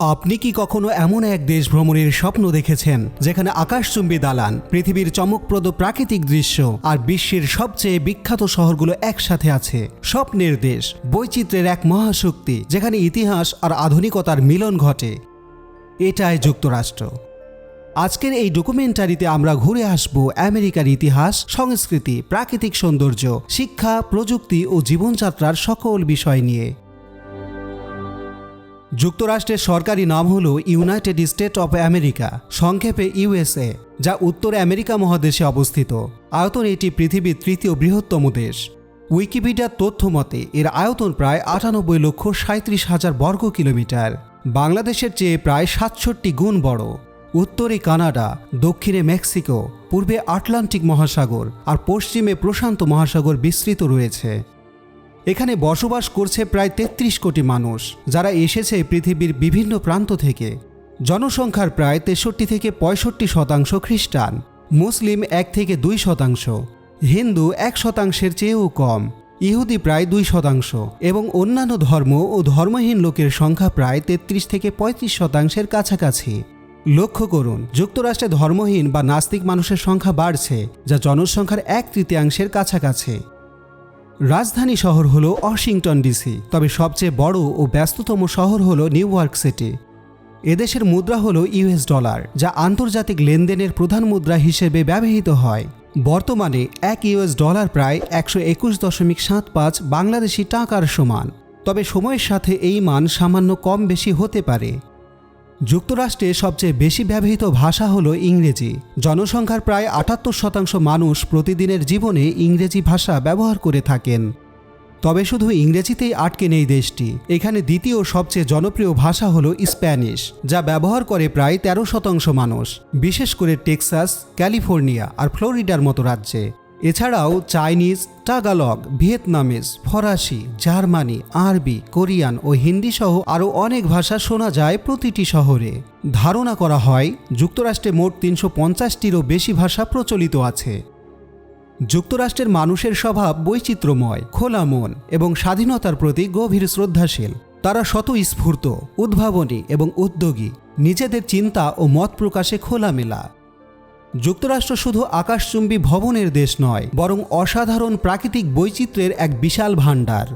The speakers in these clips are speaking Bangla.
আপনি কি কখনো এমন এক দেশ ভ্রমণের স্বপ্ন দেখেছেন, যেখানে আকাশচুম্বী দালান, পৃথিবীর চমকপ্রদ প্রাকৃতিক দৃশ্য আর বিশ্বের সবচেয়ে বিখ্যাত শহরগুলো একসাথে আছে? স্বপ্নের দেশ, বৈচিত্র্যের এক মহাশক্তি, যেখানে ইতিহাস আর আধুনিকতার মিলন ঘটে। এটাই যুক্তরাষ্ট্র। আজকের এই ডকুমেন্টারিতে আমরা ঘুরে আসব আমেরিকার ইতিহাস, সংস্কৃতি, প্রাকৃতিক সৌন্দর্য, শিক্ষা, প্রযুক্তি ও জীবনযাত্রার সকল বিষয় নিয়ে। যুক্তরাষ্ট্রের সরকারি নাম হল ইউনাইটেড স্টেট অফ আমেরিকা, সংক্ষেপে ইউএসএ, যা উত্তর আমেরিকা মহাদেশে অবস্থিত। আয়তন এটি পৃথিবীর তৃতীয় বৃহত্তম দেশ। উইকিপিডিয়ার তথ্য মতে, এর আয়তন প্রায় আটানব্বই লক্ষ সাঁত্রিশ হাজার বর্গ কিলোমিটার। বাংলাদেশের চেয়ে প্রায় সাতষট্টি গুণ বড়। উত্তরে কানাডা, দক্ষিণে মেক্সিকো, পূর্বে আটলান্টিক মহাসাগর আর পশ্চিমে প্রশান্ত মহাসাগর বিস্তৃত রয়েছে। এখানে বসবাস করছে প্রায় ৩৩ কোটি মানুষ, যারা এসেছে পৃথিবীর বিভিন্ন প্রান্ত থেকে। জনসংখ্যার প্রায় তেষট্টি থেকে পঁয়ষট্টি শতাংশ খ্রিস্টান, মুসলিম এক থেকে দুই শতাংশ, হিন্দু এক শতাংশের চেয়েও কম, ইহুদি প্রায় দুই শতাংশ, এবং অন্যান্য ধর্ম ও ধর্মহীন লোকের সংখ্যা প্রায় তেত্রিশ থেকে পঁয়ত্রিশ শতাংশের কাছাকাছি। লক্ষ্য করুন, যুক্তরাষ্ট্রে ধর্মহীন বা নাস্তিক মানুষের সংখ্যা বাড়ছে, যা জনসংখ্যার এক তৃতীয়াংশের কাছাকাছি। রাজধানী শহর হল ওয়াশিংটন ডিসি, তবে সবচেয়ে বড় ও ব্যস্ততম শহর হল নিউ ইয়র্ক সিটি। এদেশের মুদ্রা হল ইউএস ডলার, যা আন্তর্জাতিক লেনদেনের প্রধান মুদ্রা হিসেবে ব্যবহৃত হয়। বর্তমানে এক ইউএস ডলার প্রায় একশো একুশ দশমিক সাত পাঁচ বাংলাদেশি টাকার সমান, তবে সময়ের সাথে এই মান সামান্য কম বেশি হতে পারে। যুক্তরাষ্ট্রে সবচেয়ে বেশি ব্যবহৃত ভাষা হল ইংরেজি। জনসংখ্যার প্রায় আটাত্তর শতাংশ মানুষ প্রতিদিনের জীবনে ইংরেজি ভাষা ব্যবহার করে থাকেন। তবে শুধু ইংরেজিতেই আটকে নেই দেশটি। এখানে দ্বিতীয় সবচেয়ে জনপ্রিয় ভাষা হল স্প্যানিশ, যা ব্যবহার করে প্রায় তেরো শতাংশ মানুষ, বিশেষ করে টেক্সাস, ক্যালিফোর্নিয়া আর ফ্লোরিডার মতো রাজ্যে। এছাড়াও চাইনিজ, টাগালগ, ভিয়েতনামিজ, ফরাসি, জার্মানি, আরবি, কোরিয়ান ও হিন্দি সহ আরও অনেক ভাষা শোনা যায় প্রতিটি শহরে। ধারণা করা হয়, যুক্তরাষ্ট্রে মোট তিনশো পঞ্চাশটিরও বেশি ভাষা প্রচলিত আছে। যুক্তরাষ্ট্রের মানুষের স্বভাব বৈচিত্র্যময়, খোলা মন এবং স্বাধীনতার প্রতি গভীর শ্রদ্ধাশীল। তারা স্বতঃস্ফূর্ত, উদ্ভাবনী এবং উদ্যোগী। নিজেদের চিন্তা ও মত প্রকাশে খোলামেলা। যুক্তরাষ্ট্র শুধু আকাশচুম্বী ভবনের দেশ নয়, বরং অসাধারণ প্রাকৃতিক বৈচিত্র্যের এক বিশাল ভাণ্ডার।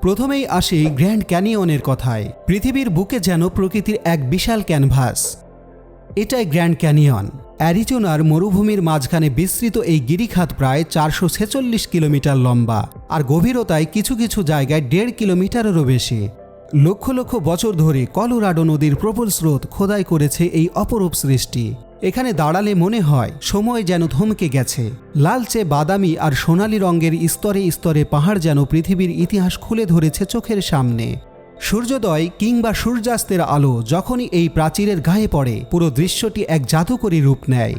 প্রথমেই আসি গ্র্যান্ড ক্যানিয়নের কথায়, পৃথিবীর বুকে যেন প্রকৃতির এক বিশাল ক্যানভাস। এটাই গ্র্যান্ড ক্যানিয়ন। অ্যারিজোনার মরুভূমির মাঝখানে বিস্তৃত এই গিরিখাত প্রায় চারশো ছেচল্লিশ কিলোমিটার লম্বা, আর গভীরতায় কিছু কিছু জায়গায় দেড় কিলোমিটারেরও বেশি। লক্ষ লক্ষ বছর ধরে কলোরাডো নদীর প্রবল স্রোত খোদাই করেছে এই অপরূপ সৃষ্টি। এখানে দাঁড়ালে মনে হয় সময় যেন থমকে গেছে। লালচে বাদামি আর সোনালি রঙের স্তরে স্তরে পাহাড় যেন পৃথিবীর ইতিহাস খুলে ধরেছে চোখের সামনে। সূর্যোদয় কিংবা সূর্যাস্তের আলো যখনই এই প্রাচীরের গায়ে পড়ে, পুরো দৃশ্যটি এক জাদুকরী রূপ নেয়।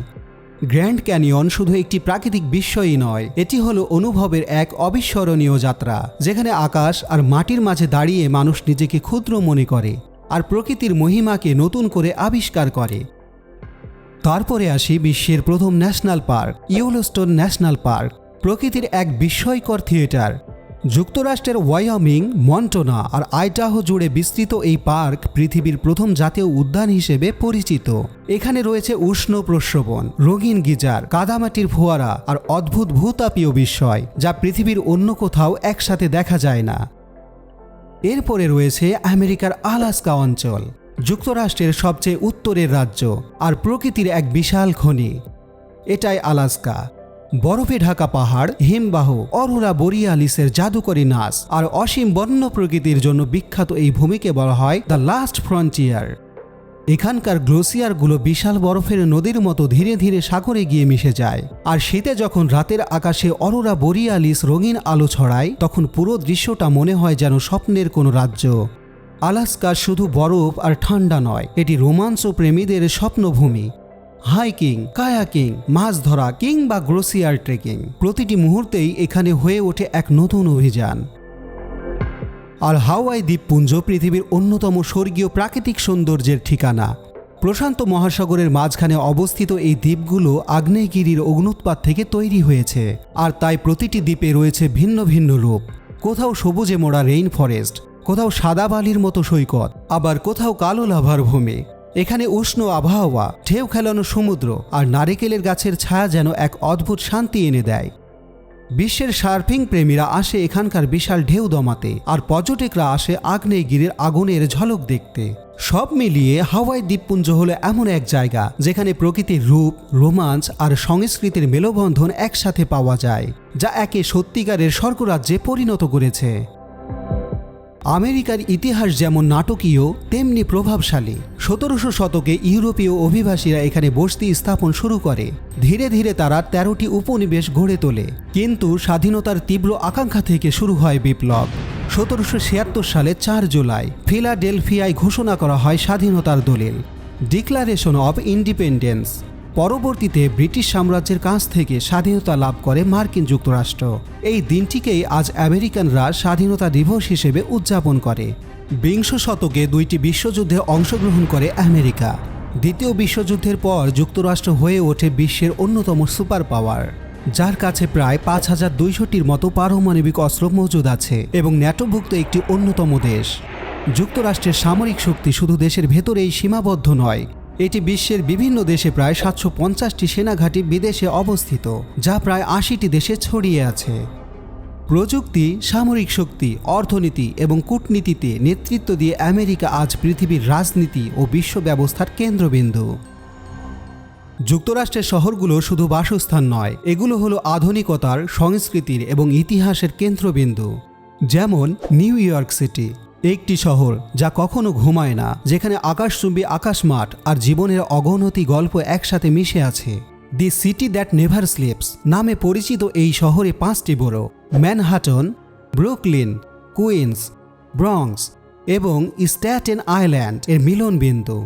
গ্র্যান্ড ক্যানিয়ন শুধু একটি প্রাকৃতিক বিস্ময়ই নয়, এটি হলো অনুভবের এক অবিস্মরণীয় যাত্রা, যেখানে আকাশ আর মাটির মাঝে দাঁড়িয়ে মানুষ নিজেকে ক্ষুদ্র মনে করে আর প্রকৃতির মহিমাকে নতুন করে আবিষ্কার করে। তারপরে আসি বিশ্বের প্রথম national park, Yellowstone national park, প্রকৃতির এক বিস্ময়কর থিয়েটার। যুক্তরাষ্ট্রের ওয়াইমিং মন্টোনা আর আইটাহো জুড়ে বিস্তৃত এই পার্ক পৃথিবীর প্রথম জাতীয় উদ্যান হিসেবে পরিচিত। এখানে রয়েছে উষ্ণ প্রস্রবণ, রঙিন গিজার, কাদামাটির ফোয়ারা আর অদ্ভুত ভূতাপীয় বিস্ময়, যা পৃথিবীর অন্য কোথাও একসাথে দেখা যায় না। এরপরে রয়েছে আমেরিকার আলাস্কা অঞ্চল, যুক্তরাষ্ট্রের সবচেয়ে উত্তরের রাজ্য আর প্রকৃতির এক বিশাল খনি। এটাই আলাস্কা। বরফে ঢাকা পাহাড়, হিমবাহ অরোরা বরিয়ালিসের জাদুকরী নাচ আর অসীম বন্য প্রকৃতির জন্য বিখ্যাত এই ভূমিকে বলা হয় দ্য লাস্ট ফ্রন্টিয়ার। এখানকার গ্লোসিয়ারগুলো বিশাল বরফের নদীর মতো ধীরে ধীরে সাগরে গিয়ে মিশে যায়। আর শীতে যখন রাতের আকাশে অরোরা বরিয়ালিস রঙিন আলো ছড়ায়, তখন পুরো দৃশ্যটা মনে হয় যেন স্বপ্নের কোনো রাজ্য। আলাস্কা শুধু বরফ আর ঠান্ডা নয়, এটি রোমাঞ্চ প্রেমীদের স্বপ্নভূমি। হাইকিং, কায়াকিং, মাছ ধরা কিংবা গ্রোসিয়ার ট্রেকিং। প্রতিটি মুহূর্তেই এখানে হয়ে ওঠে এক নতুন অভিযান। আর হাওয়াই দ্বীপপুঞ্জ পৃথিবীর অন্যতম স্বর্গীয় প্রাকৃতিক সৌন্দর্যের ঠিকানা। প্রশান্ত মহাসাগরের মাঝখানে অবস্থিত এই দ্বীপগুলো আগ্নেয়গিরির অগ্নুৎপাত থেকে তৈরি হয়েছে, আর তাই প্রতিটি দ্বীপে রয়েছে ভিন্ন ভিন্ন রূপ। কোথাও সবুজে মোড়া রেইন ফরেস্ট কোথাও সাদা বালির মতো সৈকত, আবার কোথাও কালো লাভার ভূমি। এখানে উষ্ণ আবহাওয়া, ঢেউ খেলানো সমুদ্র আর নারিকেলের গাছের ছায়া যেন এক অদ্ভুত শান্তি এনে দেয়। বিশ্বের সার্ফিং প্রেমীরা আসে এখানকার বিশাল ঢেউ দমাতে আর পর্যটকরা আসে আগ্নেয়গিরির আগুনের ঝলক দেখতে। সব মিলিয়ে হাওয়াই দ্বীপপুঞ্জ হলো এমন এক জায়গা যেখানে প্রকৃতির রূপ, রোমাঞ্চ আর সংস্কৃতির মেলবন্ধন একসাথে পাওয়া যায়, যা একে সত্যিকারের স্বর্গরাজ্যে পরিণত করেছে। আমেরিকার ইতিহাস যেমন নাটকীয়, তেমনি প্রভাবশালী। সতেরোশো শতকে ইউরোপীয় অভিবাসীরা এখানে বসতি স্থাপন শুরু করে। ধীরে ধীরে তারা তেরোটি উপনিবেশ গড়ে তোলে। কিন্তু স্বাধীনতার তীব্র আকাঙ্ক্ষা থেকে শুরু হয় বিপ্লব। সতেরোশো ছিয়াত্তর সালে চার জুলাই, ফিলাডেলফিয়ায় ঘোষণা করা হয় স্বাধীনতার দলিল। Declaration of independence. পরবর্তীতে ব্রিটিশ সাম্রাজ্যের কাছ থেকে স্বাধীনতা লাভ করে মার্কিন যুক্তরাষ্ট্র। এই দিনটিকেই আজ আমেরিকানরা স্বাধীনতা দিবস হিসেবে উদযাপন করে। বিংশ শতকে দুইটি বিশ্বযুদ্ধে অংশগ্রহণ করে আমেরিকা। দ্বিতীয় বিশ্বযুদ্ধের পর যুক্তরাষ্ট্র হয়ে ওঠে বিশ্বের অন্যতম সুপার পাওয়ার, যার কাছে প্রায় পাঁচ হাজার দুইশোটির মতো পারমাণবিক অস্ত্র মজুদ আছে এবং ন্যাটোভুক্ত একটি অন্যতম দেশ। যুক্তরাষ্ট্রের সামরিক শক্তি শুধু দেশের ভেতরেই সীমাবদ্ধ নয় এটি বিশ্বের বিভিন্ন দেশে প্রায় সাতশো পঞ্চাশটি সেনাঘাঁটি বিদেশে অবস্থিত, যা প্রায় আশিটি দেশে ছড়িয়ে আছে। প্রযুক্তি, সামরিক শক্তি, অর্থনীতি এবং কূটনীতিতে নেতৃত্ব দিয়ে আমেরিকা আজ পৃথিবীর রাজনীতি ও বিশ্ব ব্যবস্থার কেন্দ্রবিন্দু। যুক্তরাষ্ট্রের শহরগুলো শুধু বাসস্থান নয়, এগুলো হলো আধুনিকতার, সংস্কৃতির এবং ইতিহাসের কেন্দ্রবিন্দু। যেমন নিউ ইয়র্ক সিটি। একটি শহর যা কখনো ঘুমায় না, যেখানে আকাশচুম্বী আকাশ মাঠ আর জীবনের অগণতি গল্প একসাথে মিশে আছে। The city that never sleeps নামে পরিচিত এই শহরে পাঁচটি বড় ম্যানহাটন, ব্রুকলিন, কুইন্স ব্রঙ্কস এবং স্ট্যাটেন আইল্যান্ড এর মিলনবিন্দু।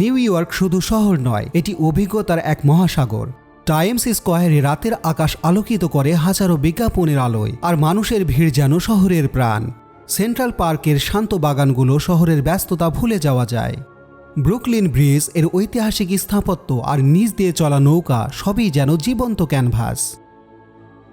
নিউ ইয়র্ক শুধু শহর নয়, এটি অভিজ্ঞতার এক মহাসাগর। টাইমস স্কোয়ারে রাতের আকাশ আলোকিত করে হাজারো বিজ্ঞাপনের আলোয়, আর মানুষের ভিড় যেন শহরের প্রাণ। সেন্ট্রাল পার্কের শান্ত বাগানগুলো শহরের ব্যস্ততা ভুলে যাওয়া যায়। ব্রুকলিন ব্রিজের ঐতিহাসিক স্থাপত্য আর নিচ দিয়ে চলা নৌকা সবই যেন জীবন্ত ক্যানভাস।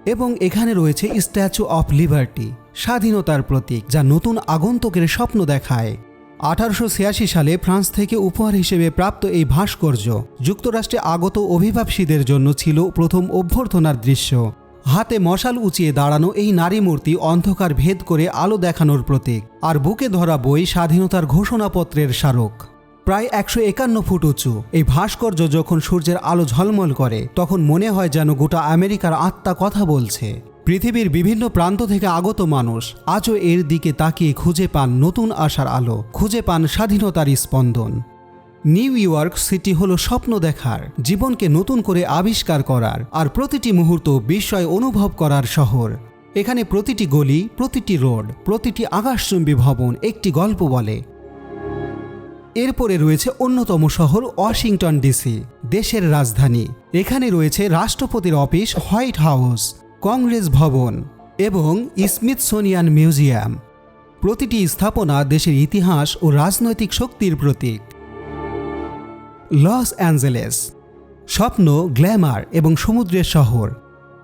এবং এখানে রয়েছে স্ট্যাচু অফ লিবার্টি, স্বাধীনতার প্রতীক, যা নতুন আগন্তুকের স্বপ্ন দেখায়। আঠারোশো ছিয়াশি সালে ফ্রান্স থেকে উপহার হিসেবে প্রাপ্ত এই ভাস্কর্য যুক্তরাষ্ট্রে আগত অভিবাসীদের জন্য ছিল প্রথম অভ্যর্থনার দৃশ্য। হাতে মশাল উঁচিয়ে দাঁড়ানো এই নারী মূর্তি অন্ধকার ভেদ করে আলো দেখানোর প্রতীক, আর বুকে ধরা বই স্বাধীনতার ঘোষণাপত্রের স্মারক। প্রায় একশো একান্ন ফুট উঁচু। এই ভাস্কর্য যখন সূর্যের আলো ঝলমল করে, তখন মনে হয় যেন গোটা আমেরিকার আত্মা কথা বলছে। পৃথিবীর বিভিন্ন প্রান্ত থেকে আগত মানুষ আজও এর দিকে তাকিয়ে খুঁজে পান নতুন আশার আলো, খুঁজে পান স্বাধীনতার স্পন্দন। নিউ ইয়র্ক সিটি হলো স্বপ্ন দেখার, জীবনকে নতুন করে আবিষ্কার করার আর প্রতিটি মুহূর্ত বিস্ময় অনুভব করার শহর। এখানে প্রতিটি গলি, প্রতিটি রোড, প্রতিটি আকাশচুম্বী ভবন একটি গল্প বলে। এরপরে রয়েছে অন্যতম শহর ওয়াশিংটন ডিসি, দেশের রাজধানী। এখানে রয়েছে রাষ্ট্রপতির অফিস, হোয়াইট হাউস, কংগ্রেস ভবন এবং স্মিথসোনিয়ান মিউজিয়াম। প্রতিটি স্থাপনা দেশের ইতিহাস ও রাজনৈতিক শক্তির প্রতীক। Los Angeles. স্বপ্ন গ্ল্যামার এবং সমুদ্রের শহর,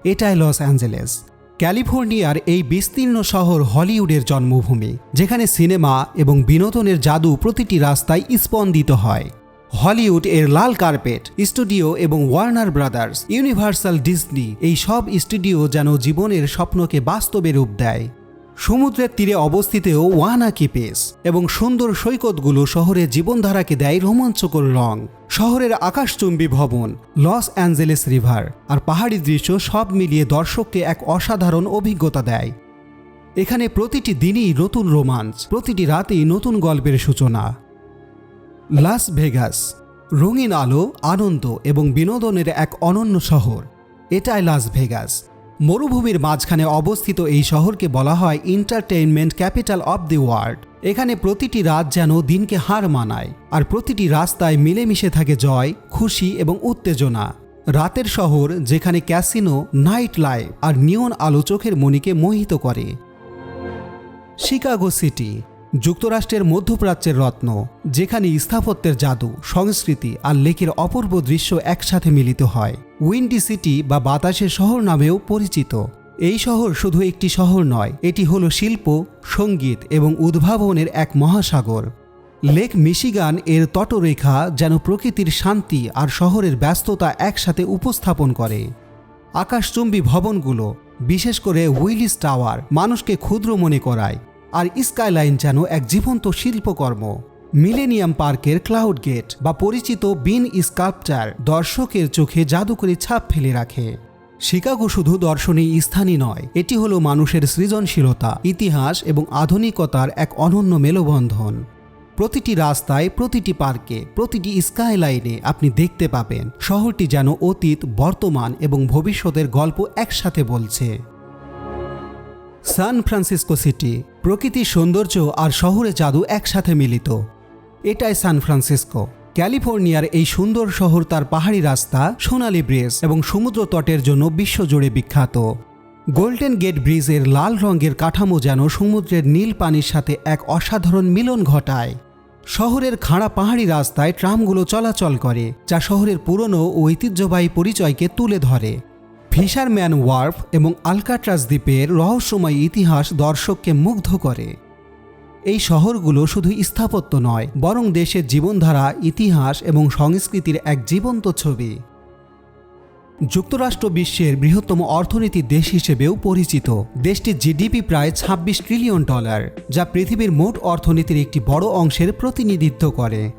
এটাই লস অ্যাঞ্জেলেস। ক্যালিফোর্নিয়ার এই বিস্তীর্ণ শহর হলিউডের জন্মভূমি, যেখানে সিনেমা এবং বিনোদনের জাদু প্রতিটি রাস্তায় স্পন্দিত হয়। হলিউড এর লাল কার্পেট, স্টুডিও এবং ওয়ার্নার ব্রাদার্স ইউনিভার্সাল ডিজনি এই সব স্টুডিও যেন জীবনের স্বপ্নকে বাস্তবে রূপ দেয়। সমুদ্রের তীরে অবস্থিত ওয়ানাকি পেস এবং সুন্দর সৈকতগুলো শহরের জীবনধারাকে দেয় রোমাঞ্চকর রং। শহরের আকাশচুম্বী ভবন, লস অ্যাঞ্জেলেস রিভার আর পাহাড়ি দৃশ্য সব মিলিয়ে দর্শককে এক অসাধারণ অভিজ্ঞতা দেয়। এখানে প্রতিটি দিনই নতুন রোমাঞ্চ, প্রতিটি রাতেই নতুন গল্পের সূচনা। লাস ভেগাস, রঙিন আলো, আনন্দ এবং বিনোদনের এক অনন্য শহর। এটাই লাস ভেগাস। মরুভূমির মাঝখানে অবস্থিত এই শহরকে বলা হয় entertainment capital of the world এখানে প্রতিটি রাত যেন দিনকে হার মানায়, আর প্রতিটি রাস্তায় মিলেমিশে থাকে জয়, খুশি এবং উত্তেজনা। রাতের শহর, যেখানে ক্যাসিনো, নাইট লাইফ আর নিয়ন আলো চোখের মনিকে মোহিত করে। শিকাগো সিটি যুক্তরাষ্ট্রের মধ্যপ্রাচ্যের রত্ন, যেখানে স্থাপত্যের জাদু, সংস্কৃতি আর লেকের অপূর্ব দৃশ্য একসাথে মিলিত হয়। উইন্ডি সিটি বা বাতাসের শহর নামেও পরিচিত। এই শহর শুধু একটি শহর নয়, এটি হলো শিল্প, সংগীত এবং উদ্ভাবনের এক মহাসাগর। লেক মিশিগান এর তটরেখা যেন প্রকৃতির শান্তি আর শহরের ব্যস্ততা একসাথে উপস্থাপন করে। আকাশচুম্বী ভবনগুলো, বিশেষ করে উইলিস টাওয়ার, মানুষকে ক্ষুদ্র মনে করায়। আর স্কাইলাইন যেন এক জীবন্ত শিল্পকর্ম। মিলেনিয়াম পার্কের ক্লাউড গেট বা পরিচিত বিন স্কাল্পচার দর্শকের চোখে জাদুকরী ছাপ ফেলে রাখে। শিকাগো শুধু দর্শনীয় স্থানই নয়, এটি হলো মানুষের সৃজনশীলতা, ইতিহাস এবং আধুনিকতার এক অনন্য মেলবন্ধন। প্রতিটি রাস্তায়, প্রতিটি পার্কে, প্রতিটি স্কাইলাইনে আপনি দেখতে পাবেন শহরটি যেন অতীত, বর্তমান এবং ভবিষ্যতের গল্প একসাথে বলছে। সান ফ্রান্সিসকো সিটি প্রকৃতির সৌন্দর্য আর শহুরে জাদু একসাথে মিলিত। এটাই সান ফ্রান্সিসকো। ক্যালিফোর্নিয়ার এই সুন্দর শহর তার পাহাড়ি রাস্তা, সোনালি ব্রিজ এবং সমুদ্র তটের জন্য বিশ্বজুড়ে বিখ্যাত। গোল্ডেন গেট ব্রিজের লাল রঙের কাঠামো যেন সমুদ্রের নীল পানির সাথে এক অসাধারণ মিলন ঘটায়। শহরের খাড়া পাহাড়ি রাস্তায় ট্রামগুলো চলাচল করে, যা শহরের পুরনো ও ঐতিহ্যবাহী পরিচয়কে তুলে ধরে। ফিশারম্যান ওয়ার্ফ এবং আলকাট্রাস দ্বীপের রহস্যময় ইতিহাস দর্শককে মুগ্ধ করে। এই শহরগুলো শুধু স্থাপত্য নয়, বরং দেশের জীবনধারা, ইতিহাস এবং সংস্কৃতির এক জীবন্ত ছবি। যুক্তরাষ্ট্র বিশ্বের বৃহত্তম অর্থনীতির দেশ হিসেবেও পরিচিত। দেশটির জিডিপি প্রায় ২৬ ট্রিলিয়ন ডলার, যা পৃথিবীর মোট অর্থনীতির একটি বড় অংশের প্রতিনিধিত্ব করে।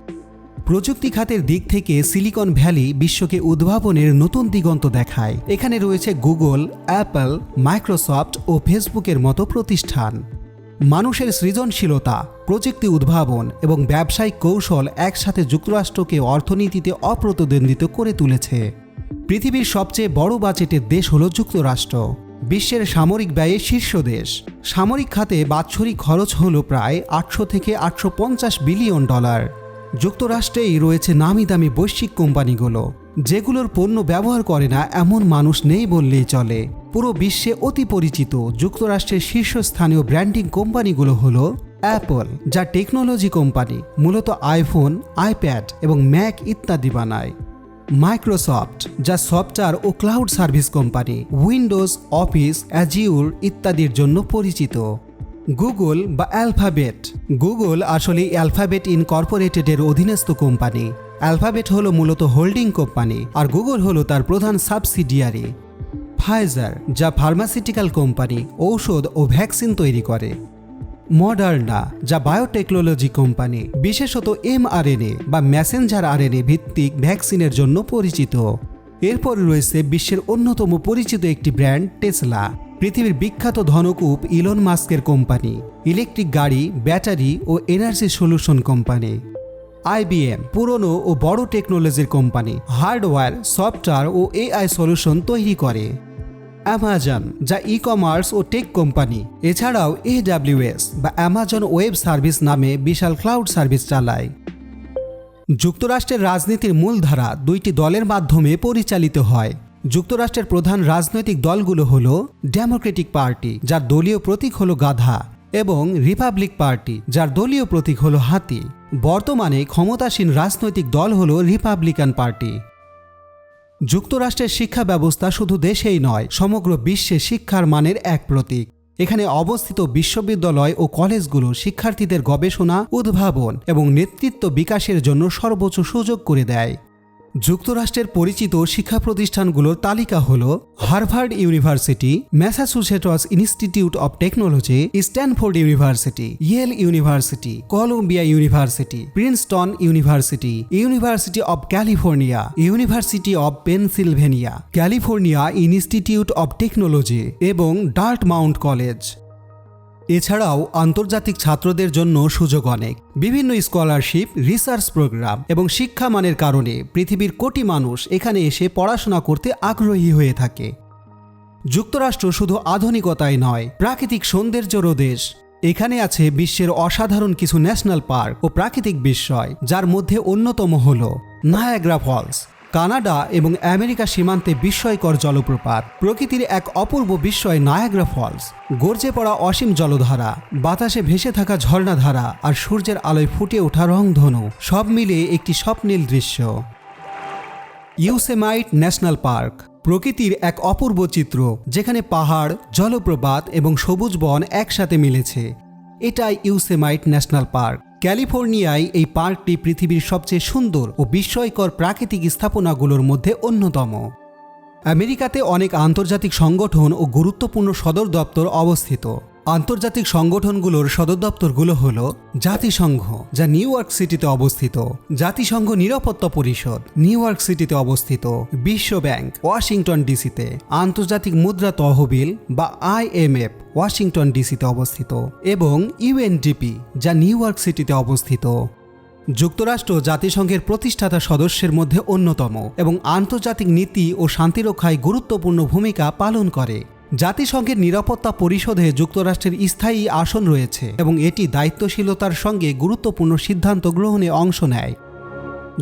প্রযুক্তি খাতের দিক থেকে সিলিকন ভ্যালি বিশ্বকে উদ্ভাবনের নতুন দিগন্ত দেখায়। এখানে রয়েছে গুগল অ্যাপল মাইক্রোসফট ও ফেসবুকের মতো প্রতিষ্ঠান। মানুষের সৃজনশীলতা, প্রযুক্তি উদ্ভাবন এবং ব্যবসায়িক কৌশল একসাথে যুক্তরাষ্ট্রকে অর্থনীতিতে অপ্রতিদ্বন্দ্বিত করে তুলেছে। পৃথিবীর সবচেয়ে বড় বাজেটের দেশ হল যুক্তরাষ্ট্র। বিশ্বের সামরিক ব্যয়ে শীর্ষ দেশ। সামরিক খাতে বাৎসরিক খরচ হল প্রায় আটশো থেকে আটশো পঞ্চাশ বিলিয়ন ডলার। যুক্তরাষ্ট্রেই রয়েছে নামি দামি বৈশ্বিক কোম্পানিগুলো, যেগুলোর পণ্য ব্যবহার করে না এমন মানুষ নেই বললেই চলে। পুরো বিশ্বে অতি পরিচিত যুক্তরাষ্ট্রের শীর্ষস্থানীয় ব্র্যান্ডিং কোম্পানিগুলো হলো অ্যাপল, যা টেকনোলজি কোম্পানি, মূলত আইফোন, আইপ্যাড এবং ম্যাক ইত্যাদি বানায়। মাইক্রোসফট, যা সফটওয়্যার ও cloud service company, Windows, office Azure ইত্যাদির জন্য পরিচিত। গুগল বা অ্যালফাবেট। গুগল আসলে অ্যালফাবেট ইনকর্পোরেটেডের অধীনস্থ কোম্পানি। অ্যালফাবেট হলো মূলত হোল্ডিং কোম্পানি আর গুগল হলো তার প্রধান সাবসিডিয়ারি। ফাইজার, যা ফার্মাসিউটিক্যাল কোম্পানি, ঔষধ ও ভ্যাকসিন তৈরি করে। মডার্না, যা বায়োটেকনোলজি কোম্পানি, বিশেষত এমআরএনএ বা ম্যাসেঞ্জার আরএনএ ভিত্তিক ভ্যাকসিনের জন্য পরিচিত। এরপর রয়েছে বিশ্বের অন্যতম পরিচিত একটি ব্র্যান্ড, টেসলা। পৃথিবীর বিখ্যাত ধনকূপ ইলন মাস্কের কোম্পানি, ইলেকট্রিক গাড়ি, ব্যাটারি ও এনার্জি সলিউশন কোম্পানি আইবিএম পুরনো ও বড় টেকনোলজির কোম্পানি, হার্ডওয়্যার, সফটওয়্যার ও এআই সলিউশন তৈরি করে। অ্যামাজন, যা ই কমার্স ও টেক কোম্পানি, এছাড়াও এডাব্লিউএস বা অ্যামাজন ওয়েব সার্ভিস নামে বিশাল ক্লাউড সার্ভিস চালায়। যুক্তরাষ্ট্রের রাজনীতির মূলধারা দুইটি দলের মাধ্যমে পরিচালিত হয়। যুক্তরাষ্ট্রের প্রধান রাজনৈতিক দলগুলো হল ডেমোক্রেটিক পার্টি, যার দলীয় প্রতীক হল গাধা, এবং রিপাবলিক পার্টি, যার দলীয় প্রতীক হল হাতি। বর্তমানে ক্ষমতাসীন রাজনৈতিক দল হল রিপাবলিকান পার্টি। যুক্তরাষ্ট্রের শিক্ষা ব্যবস্থা শুধু দেশেই নয়, সমগ্র বিশ্বে শিক্ষার মানের এক প্রতীক। এখানে অবস্থিত বিশ্ববিদ্যালয় ও কলেজগুলো শিক্ষার্থীদের গবেষণা, উদ্ভাবন এবং নেতৃত্ব বিকাশের জন্য সর্বোচ্চ সুযোগ করে দেয়। যুক্তরাষ্ট্রের পরিচিত শিক্ষা প্রতিষ্ঠানগুলোর তালিকা হল Harvard University, Massachusetts Institute of Technology, Stanford University, Yale University, Columbia University, Princeton University University of California, University of Pennsylvania, California Institute of Technology এবং ডার্ট মাউন্ট কলেজ। এছাড়াও আন্তর্জাতিক ছাত্রদের জন্য সুযোগ অনেক। বিভিন্ন স্কলারশিপ, রিসার্চ প্রোগ্রাম এবং শিক্ষা মানের কারণে পৃথিবীর কোটি মানুষ এখানে এসে পড়াশোনা করতে আগ্রহী হয়ে থাকে। যুক্তরাষ্ট্র শুধু আধুনিকতায় নয়, প্রাকৃতিক সৌন্দর্যেরও দেশ। এখানে আছে বিশ্বের অসাধারণ কিছু ন্যাশনাল পার্ক ও প্রাকৃতিক বিস্ময়, যার মধ্যে অন্যতম হল নায়াগ্রা ফলস। কানাডা এবং আমেরিকা সীমান্তে বিস্ময়কর জলপ্রপাত। প্রকৃতির এক অপূর্ব বিস্ময় নায়াগ্রা ফলস। গর্জে পড়া অসীম জলধারা, বাতাসে ভেসে থাকা ঝর্ণাধারা আর সূর্যের আলোয় ফুটে ওঠা রংধনু, সব মিলিয়ে একটি স্বপ্নীল দৃশ্য। Yosemite national park. প্রকৃতির এক অপূর্ব চিত্র, যেখানে পাহাড়, জলপ্রপাত এবং সবুজ বন একসাথে মিলেছে। এটাই ইউসেমাইট ন্যাশনাল পার্ক। ক্যালিফোর্নিয়ায় এই পার্কটি পৃথিবীর সবচেয়ে সুন্দর ও বিস্ময়কর প্রাকৃতিক স্থাপনাগুলোর মধ্যে অন্যতম। আমেরিকাতে অনেক আন্তর্জাতিক সংগঠন ও গুরুত্বপূর্ণ সদর দপ্তর অবস্থিত। আন্তর্জাতিক সংগঠনগুলোর সদর দপ্তরগুলো হল জাতিসংঘ, যা নিউ ইয়র্ক সিটিতে অবস্থিত, জাতিসংঘ নিরাপত্তা পরিষদ, নিউ ইয়র্ক সিটিতে অবস্থিত, বিশ্ব ব্যাংক, ওয়াশিংটন ডিসিতে, আন্তর্জাতিক মুদ্রা তহবিল বা আইএমএফ ওয়াশিংটন ডিসিতে অবস্থিত, এবং ইউএনডিপি যা নিউ ইয়র্ক সিটিতে অবস্থিত। যুক্তরাষ্ট্র জাতিসংঘের প্রতিষ্ঠাতা সদস্যের মধ্যে অন্যতম এবং আন্তর্জাতিক নীতি ও শান্তিরক্ষায় গুরুত্বপূর্ণ ভূমিকা পালন করে। জাতিসংঘের নিরাপত্তা পরিষদে যুক্তরাষ্ট্রের স্থায়ী আসন রয়েছে এবং এটি দায়িত্বশীলতার সঙ্গে গুরুত্বপূর্ণ সিদ্ধান্ত গ্রহণে অংশ নেয়।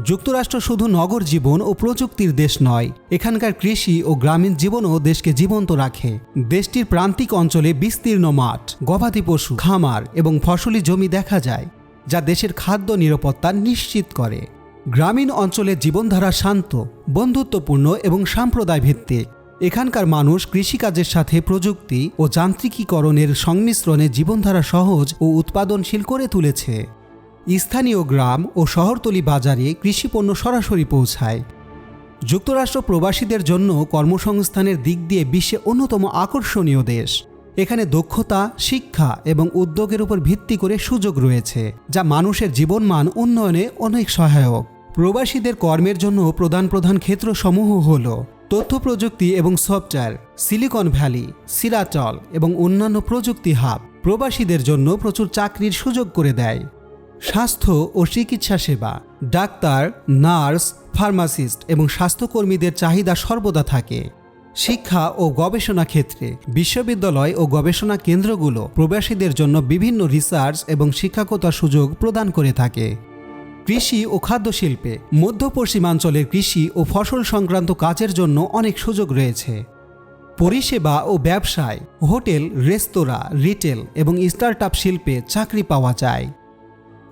যুক্তরাষ্ট্র শুধু নগর জীবন ও প্রযুক্তির দেশ নয়, এখানকার কৃষি ও গ্রামীণ জীবনও দেশকে জীবন্ত রাখে। দেশটির প্রান্তিক অঞ্চলে বিস্তীর্ণ মাঠ, গবাদি পশু, খামার এবং ফসলি জমি দেখা যায়, যা দেশের খাদ্য নিরাপত্তা নিশ্চিত করে। গ্রামীণ অঞ্চলের জীবনধারা শান্ত, বন্ধুত্বপূর্ণ এবং সাম্প্রদায় ভিত্তিক এখানকার মানুষ কৃষিকাজের সাথে প্রযুক্তি ও যান্ত্রিকীকরণের সংমিশ্রণে জীবনধারা সহজ ও উৎপাদনশীল করে তুলেছে। স্থানীয় গ্রাম ও শহরতলি বাজারে কৃষিপণ্য সরাসরি পৌঁছায়। যুক্তরাষ্ট্র প্রবাসীদের জন্য কর্মসংস্থানের দিক দিয়ে বিশ্বে অন্যতম আকর্ষণীয় দেশ। এখানে দক্ষতা, শিক্ষা এবং উদ্যোগের উপর ভিত্তি করে সুযোগ রয়েছে, যা মানুষের জীবনমান উন্নয়নে অনেক সহায়ক। প্রবাসীদের কর্মের জন্য প্রধান প্রধান ক্ষেত্রসমূহ হল তথ্য প্রযুক্তি এবং সফটওয়্যার, সিলিকন ভ্যালি, সিরাটল এবং অন্যান্য প্রযুক্তি হাব প্রবাসীদের জন্য প্রচুর চাকরির সুযোগ করে দেয়। স্বাস্থ্য ও চিকিৎসা সেবা, ডাক্তার, নার্স, ফার্মাসিস্ট এবং স্বাস্থ্যকর্মীদের চাহিদা সর্বদা থাকে। শিক্ষা ও গবেষণা ক্ষেত্রে বিশ্ববিদ্যালয় ও গবেষণা কেন্দ্রগুলো প্রবাসীদের জন্য বিভিন্ন রিসার্চ এবং শিক্ষাগত সুযোগ প্রদান করে থাকে। কৃষি ও খাদ্য শিল্পে মধ্য পশ্চিমাঞ্চলের কৃষি ও ফসল সংক্রান্ত কাজের জন্য অনেক সুযোগ রয়েছে। পরিষেবা ও ব্যবসায়, হোটেল, রেস্তোরাঁ, রিটেল এবং স্টার্টআপ শিল্পে চাকরি পাওয়া যায়।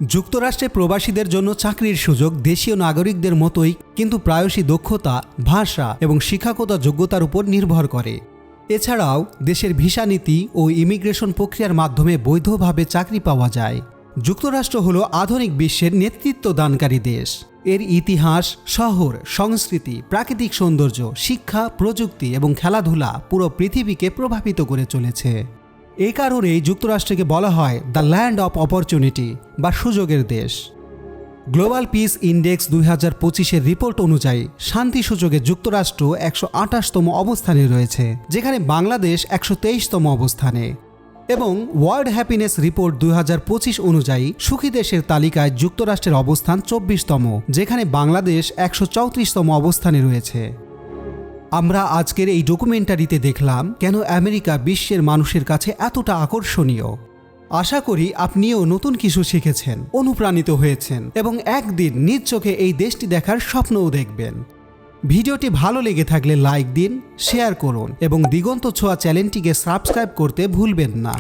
যুক্তরাষ্ট্রে প্রবাসীদের জন্য চাকরির সুযোগ দেশীয় নাগরিকদের মতোই, কিন্তু প্রায়শই দক্ষতা, ভাষা এবং শিক্ষাগত যোগ্যতার উপর নির্ভর করে। এছাড়াও, দেশের ভিসা নীতি ও ইমিগ্রেশন প্রক্রিয়ার মাধ্যমে বৈধভাবে চাকরি পাওয়া যায়। যুক্তরাষ্ট্র হল আধুনিক বিশ্বের নেতৃত্ব দানকারী দেশ। এর ইতিহাস, শহর, সংস্কৃতি, প্রাকৃতিক সৌন্দর্য, শিক্ষা, প্রযুক্তি এবং খেলাধুলা পুরো পৃথিবীকে প্রভাবিত করে চলেছে। এ কারণেই যুক্তরাষ্ট্রকে বলা হয় দ্য ল্যান্ড অফ অপরচুনিটি বা সুযোগের দেশ গ্লোবাল পিস ইন্ডেক্স দুই হাজার পঁচিশের রিপোর্ট অনুযায়ী শান্তি সূচকে যুক্তরাষ্ট্র একশো আঠাশতম অবস্থানে রয়েছে, যেখানে বাংলাদেশ একশো তেইশতম অবস্থানে। এবং ওয়ার্ল্ড হ্যাপিনেস রিপোর্ট দুই হাজার পঁচিশ অনুযায়ী সুখী দেশের তালিকায় যুক্তরাষ্ট্রের অবস্থান চব্বিশতম, যেখানে বাংলাদেশ একশো চৌত্রিশতম অবস্থানে রয়েছে। আমরা আজকের এই ডকুমেন্টারিতে দেখলাম কেন আমেরিকা বিশ্বের মানুষের কাছে এতটা আকর্ষণীয়। আশা করি আপনিও নতুন কিছু শিখেছেন, অনুপ্রাণিত হয়েছেন এবং একদিন নিজ চোখে এই দেশটি দেখার স্বপ্নও দেখবেন। ভিডিওটি ভালো লেগে থাকলে লাইক দিন শেয়ার করুন এবং দিগন্ত ছোঁয়া চ্যানেলটিকে সাবস্ক্রাইব করতে ভুলবেন না।